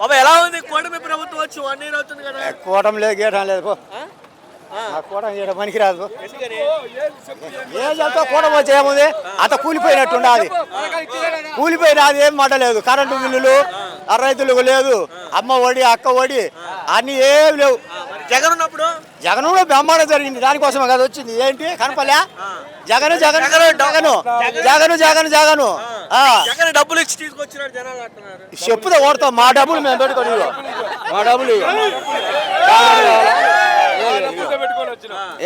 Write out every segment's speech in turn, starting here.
బాబా ఎలా ఉంది? కూటమి ప్రభుత్వం వచ్చి వన్ ఇయర్ అవుతుంది కదా. కూటం లేదు లేదు పో. ఆ? ఆ. ఆ కూటం గీయడం పనికిరాదు పో. ఎందుకని? ఏం చెప్తా కూటం వచ్చి ఏముంది? అంత కూలిపోయినట్టు ఉండాలి కూలిపోయినది ఏం మాట లేదు. కరెంటు బిల్లులు ఆ రైతులకు లేదు. అమ్మ ఒడి అక్క ఒడి అన్ని ఏం లేవు. జగన్ జగన్ కూడా బ్రహ్మాండం జరిగింది. దానికోసమే కదా వచ్చింది. ఏంటి? కనపలే జగన్ జగన్ జగన్ జగన్. జగన్ జగన్ జగన్ ఆ. జగన్ డబ్బులు ఇచ్చి తీసుకొచ్చినాడు జనాలు అంటున్నారు. చెప్పుదా ఓడతాం. మా డబ్బులు మేము పెట్టుకొని. మా డబ్బులు.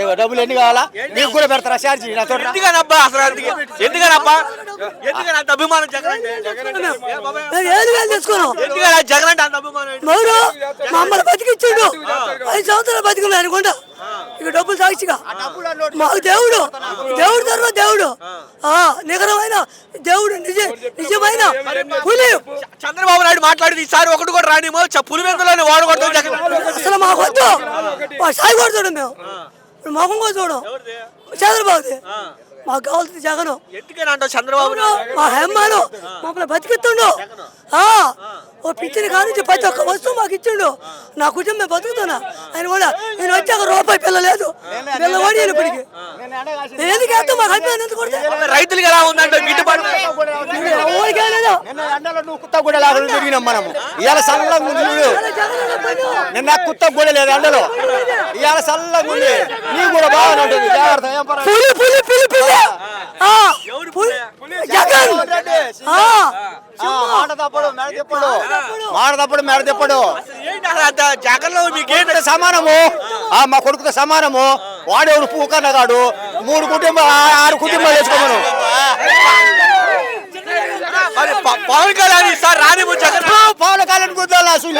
ఏవో డబ్బులు ఎన్ని కావాలా? నీకు కూడా పెడతారా? ఛార్జీ నా తోట ఎందుకనబ్బా? అసలు ఎందుకనబ్బా? ఎందుకని అంత అభిమానం జగన్ అంటే? ఏ బాబాయ్? మేము ఏది వేలు తెచ్చుకున్నాం ఎందుకని ఆ జగన్ అంటే అంత అభిమానం ఏంటి? మౌరు మా అమ్మని బతికిచ్చిండు. ఐదు సంవత్సరాలు బతికున్నాను అనుకుంటా ఇక డబ్బులు సాక్షిగా. మాకు దేవుడు. దేవుడు తర్వాత దేవుడు. ఆ. నిగరమైన దేవుడు నిజ నిజమైన పులి. చంద్రబాబు నాయుడు మాట్లాడి ఈసారి ఒకటి కూడా రానిమో చ- పులివెందులోనే వాడకూడదు జగన్. అసలు మాకు వద్దు. మా సాయి కూడా చూడం మేము ఇప్పుడు మొహం కూడా చూడం? చంద్రబాబుది. ఆ. మాకు కావాల్సింది జగను. ఎందుకని అంటావు చంద్రబాబు? మా హెమ్మాను మమ్మల్ని బతికిస్తుండు. ఆ, ఓ పిచ్చిన కానించి ప్రతి ఒక్క వస్తువు మాకు ఇచ్చిండు. నా కుటుంబం బతుకుతున్నా. ఆయన కూడా నేను వచ్చాక రూపాయి పిల్ల లేదు. పిల్ల ఓడి ఇప్పటికి. నేను ఎందుకు వేస్తాం మాకు అభిమానం ఎందుకు రైతులకి ఎలా ఉందంటే గిట్టుబాటు నిన్న ఎండలో నువ్వు కుత్త కూడా లేకుండా తిరిగినాం మనము. ఇవాళ చల్లగా ఉంది చూడు. నిన్న కుత్త కూడా లేదు ఎండలో ఇవాళ చల్లగా ఉంది. నీ కూడా బాగానే ఉంటుంది. జాగ్రత్త ఏం పర్వాలేదు. పులి పులి పులి పులి. ఆ, ఎవడు పులి. పులి? జగన్. ఆ, ఆ, మాట తప్పడు మెడ తిప్పడు. మాట తప్పడు మెడ తిప్పడు. జగన్లో సమానము. ఆ మా కొడుకుతో సమానము. వాడేవాడు? పూకన్నగాడు మూడు కుటుంబం ఆరు కుటుంబాలు వేసుకోమను. పవన్ కళ్యాణ్ ఈసారి రాని పవన్ కళ్యాణ్ గుద్దాలి అసలు